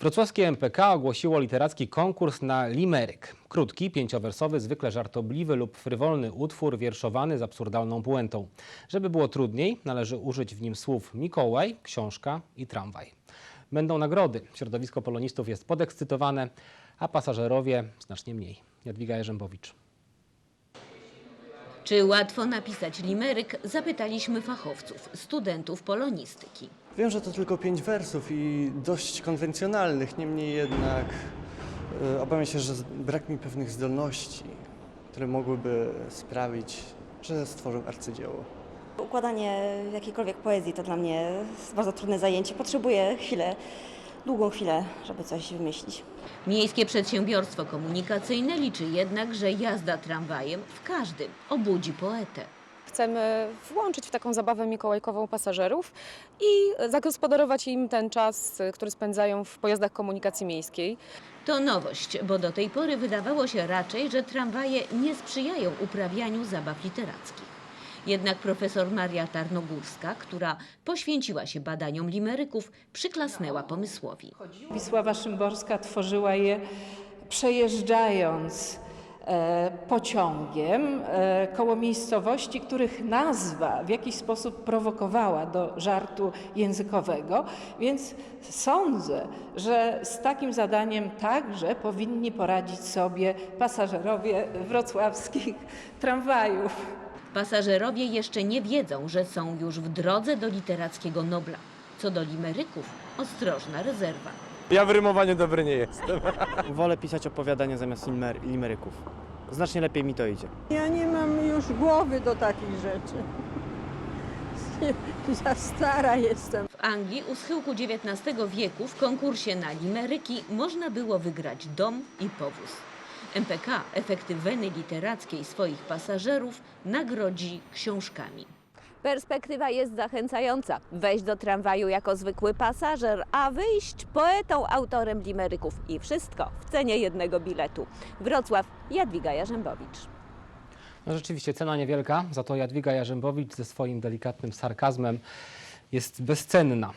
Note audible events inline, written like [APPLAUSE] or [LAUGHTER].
Wrocławskie MPK ogłosiło literacki konkurs na limeryk. Krótki, pięciowersowy, zwykle żartobliwy lub frywolny utwór wierszowany z absurdalną puentą. Żeby było trudniej, należy użyć w nim słów Mikołaj, książka i tramwaj. Będą nagrody. Środowisko polonistów jest podekscytowane, a pasażerowie znacznie mniej. Jadwiga Jerzębowicz. Czy łatwo napisać limeryk? Zapytaliśmy fachowców, studentów polonistyki. Wiem, że to tylko pięć wersów i dość konwencjonalnych, niemniej jednak e, obawiam się, że brak mi pewnych zdolności, które mogłyby sprawić, że stworzę arcydzieło. Układanie jakiejkolwiek poezji to dla mnie bardzo trudne zajęcie. Potrzebuję chwilę, długą chwilę, żeby coś wymyślić. Miejskie przedsiębiorstwo komunikacyjne liczy jednak, że jazda tramwajem w każdym obudzi poetę. Chcemy włączyć w taką zabawę mikołajkową pasażerów i zagospodarować im ten czas, który spędzają w pojazdach komunikacji miejskiej. To nowość, bo do tej pory wydawało się raczej, że tramwaje nie sprzyjają uprawianiu zabaw literackich. Jednak profesor Maria Tarnogórska, która poświęciła się badaniom limeryków, przyklasnęła pomysłowi. Wisława Szymborska tworzyła je przejeżdżając e, pociągiem e, koło miejscowości, których nazwa w jakiś sposób prowokowała do żartu językowego, więc sądzę, że z takim zadaniem także powinni poradzić sobie pasażerowie wrocławskich tramwajów. Pasażerowie jeszcze nie wiedzą, że są już w drodze do literackiego Nobla. Co do limeryków, ostrożna rezerwa. Ja w rymowaniu dobry nie jestem. [LAUGHS] Wolę pisać opowiadania zamiast limer- limeryków. Znacznie lepiej mi to idzie. Ja nie mam już głowy do takich rzeczy. [LAUGHS] Za stara jestem. W Anglii u schyłku XIX wieku w konkursie na limeryki można było wygrać dom i powóz. MPK efekty weny literackiej swoich pasażerów nagrodzi książkami. Perspektywa jest zachęcająca. Wejść do tramwaju jako zwykły pasażer, a wyjść poetą, autorem limeryków. I wszystko w cenie jednego biletu. Wrocław, Jadwiga Jarzębowicz. No rzeczywiście cena niewielka, za to Jadwiga Jarzębowicz ze swoim delikatnym sarkazmem jest bezcenna.